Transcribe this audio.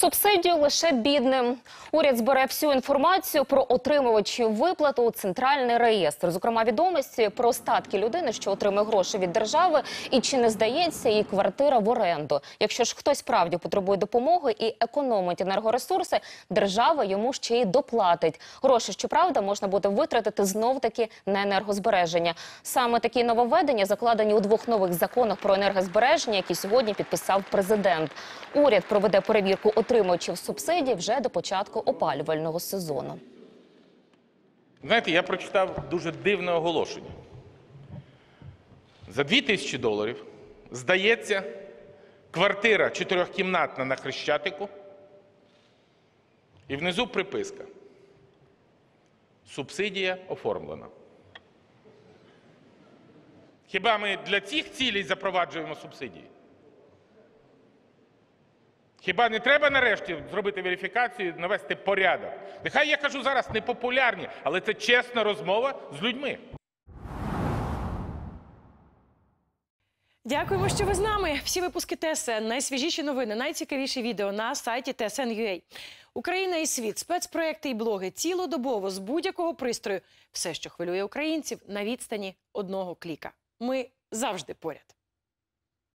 Субсидію лише бідним. Уряд збере всю інформацію про отримувачів виплат у центральний реєстр. Зокрема, відомості про статки людини, що отримує гроші від держави, і чи не здається їй квартира в оренду. Якщо ж хтось справді потребує допомоги і економить енергоресурси, держава йому ще й доплатить. Гроші, щоправда, можна буде витратити знов таки на енергозбереження. Саме такі нововведення закладені у двох нових законах про енергозбереження, які сьогодні підписав президент. Уряд проведе перевірку отримувачів субсидій вже до початку опалювального сезону. Знаєте, я прочитав дуже дивне оголошення. За 2 тисячі доларів здається квартира чотирьохкімнатна на Хрещатику, і внизу приписка. Субсидія оформлена. Хіба ми для цих цілей запроваджуємо субсидії? Хіба не треба нарешті зробити верифікацію, навести порядок? Нехай я кажу зараз непопулярні, але це чесна розмова з людьми. Дякуємо, що ви з нами. Всі випуски ТСН, найсвіжіші новини, найцікавіші відео на сайті TSN.ua. Україна і світ, спецпроекти і блоги цілодобово з будь-якого пристрою. Все, що хвилює українців на відстані одного кліка. Ми завжди поряд.